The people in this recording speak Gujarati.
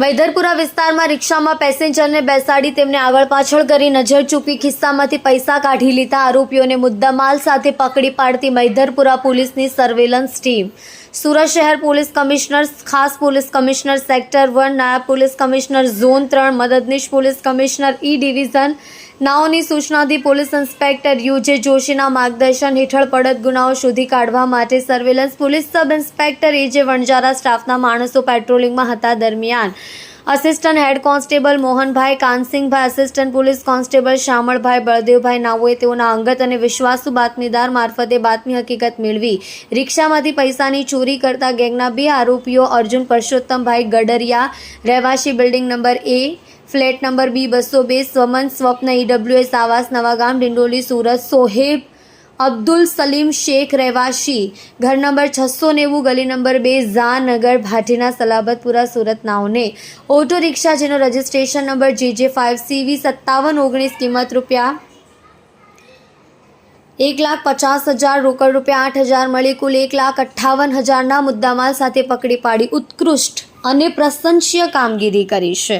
મૈધરપુરા વિસ્તારમાં રિક્ષામાં પેસેન્જરને બેસાડી તેમને આગળ પાછળ કરી નજર ચૂકી ખિસ્સામાંથી પૈસા કાઢી લીધા આરોપીઓને મુદ્દામાલ સાથે પકડી પાડતી મૈધરપુરા પોલીસની સર્વેલન્સ ટીમ. સુરત શહેર પોલીસ કમિશનર, ખાસ પોલીસ કમિશનર સેક્ટર વન, નાયબ પોલીસ કમિશનર ઝોન ત્રણ, મદદનીશ પોલીસ કમિશનર ઈ ડિવિઝન નાઓની સૂચનાથી પોલીસ ઇન્સ્પેક્ટર યુ જે જોશીના માર્ગદર્શન હેઠળ પડત ગુનાઓ શોધી કાઢવા માટે surveillance police sub inspector A J Vanjara સ્ટાફના માણસો પેટ્રોલિંગમાં હતા દરમિયાન. Assistant head constable Mohanbhai Kansingbhai assistant police constable Shamalbhai Baldevbhai નાઓએ તેઓના અંગત અને વિશ્વાસુ બાતમીદાર મારફતે બાતમી હકીકત મેળવી. રિક્ષામાંથી પૈસાની ચોરી કરતા ગેંગના બે આરોપીઓ અર્જુન પરસોત્તમભાઈ ગડરિયા, રહેવાસી building number A flat number B બસો બે, સ્વમન સ્વપ્ન ઈડબ્લ્યુએસ આવાસ નવાગામ ડિંડોલી, સુરત, સોહેબ, અબ્દુલ સલીમ શેખ રહેવાસી. ઘર નંબર છસો નેવું, ગલી નંબર બે ઝાનગર ભાટીના, સલાબતપુરા, સુરત, નાઓને. ઓટો રિક્ષા જેનો રજિસ્ટ્રેશન નંબર જે જે ફાઇવ સીવી સત્તાવન ઓગણીસ, કિંમત રૂપિયા એક લાખ પચાસ હજાર, રોકડ રૂપિયા આઠ હજાર મળી, કુલ એક લાખ અઠ્ઠાવન હજારના મુદ્દામાલ સાથે પકડી પાડી ઉત્કૃષ્ટ અને પ્રશંસીય કામગીરી કરી છે.